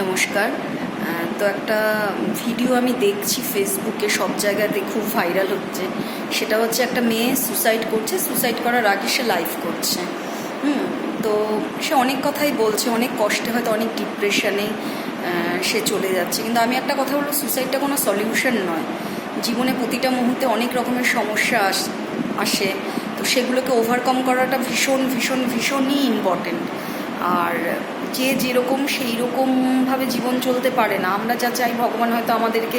নমস্কার। তো একটা ভিডিও আমি দেখছি ফেসবুকে, সব জায়গাতে খুব ভাইরাল হচ্ছে। সেটা হচ্ছে একটা মেয়ে সুসাইড করছে সুসাইড করার আগে সে লাইভ করছে। হুম, তো সে অনেক কথাই বলছে, অনেক কষ্টে, হয়তো অনেক ডিপ্রেশনে সে চলে যাচ্ছে। কিন্তু আমি একটা কথা বলব সুসাইডটা কোনো সলিউশন নয়। জীবনে প্রতিটা মুহূর্তে অনেক রকমের সমস্যা আস, আসে। তো সেগুলোকে ওভারকাম করাটা ভীষণ ভীষণ, ভীষণই ইম্পর্টেন্ট আর যে যেরকম সেই রকমভাবে জীবন চলতে পারে না। আমরা যা চাই ভগবান হয়তো আমাদেরকে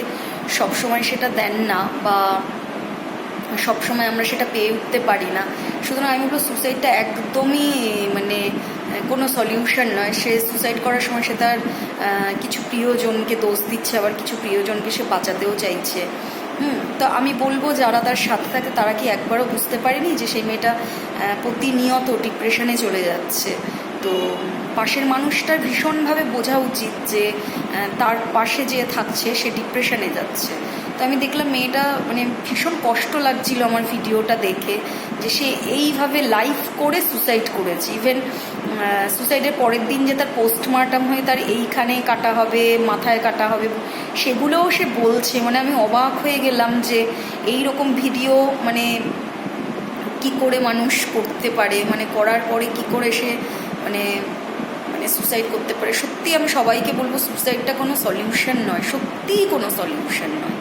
সবসময় সেটা দেন না বা সবসময় আমরা সেটা পেয়ে উঠতে পারি না। সুতরাং আমি বলব সুসাইডটা একদমই মানে কোনো সলিউশন নয়। সে সুসাইড করার সময় সে তার কিছু প্রিয়জনকে দোষ দিচ্ছে, আবার কিছু প্রিয়জনকে সে বাঁচাতেও চাইছে। হুম, তো আমি বলব যারা তার সাথে থাকে তারা কি একবারও বুঝতে পারেনি যে সেই মেয়েটা প্রতিনিয়ত ডিপ্রেশনে চলে যাচ্ছে? তো পাশের মানুষটার ভীষণভাবে বোঝা উচিত যে তার পাশে যে থাকছে সে ডিপ্রেশনে যাচ্ছে। তো আমি দেখলাম মেয়েটা মানে ভীষণ কষ্ট লাগছিল আমার ভিডিওটা দেখে যে সে এইভাবে লাইভ করে সুসাইড করেছে। ইভেন সুসাইডের পরের দিন যে তার পোস্টমার্টাম হয়ে তার এইখানে কাটা হবে, মাথায় কাটা হবে, সেগুলোও সে বলছে। মানে আমি অবাক হয়ে গেলাম যে এই রকম ভিডিও মানে কি করে মানুষ করতে পারে? মানে করার পরে কি করে সে মানে মানে সুসাইড করতে পারে। সত্যি আমি সবাইকে বলব সুসাইডটা কোনো সলিউশন নয়, সত্যিই কোনো সলিউশন নয়।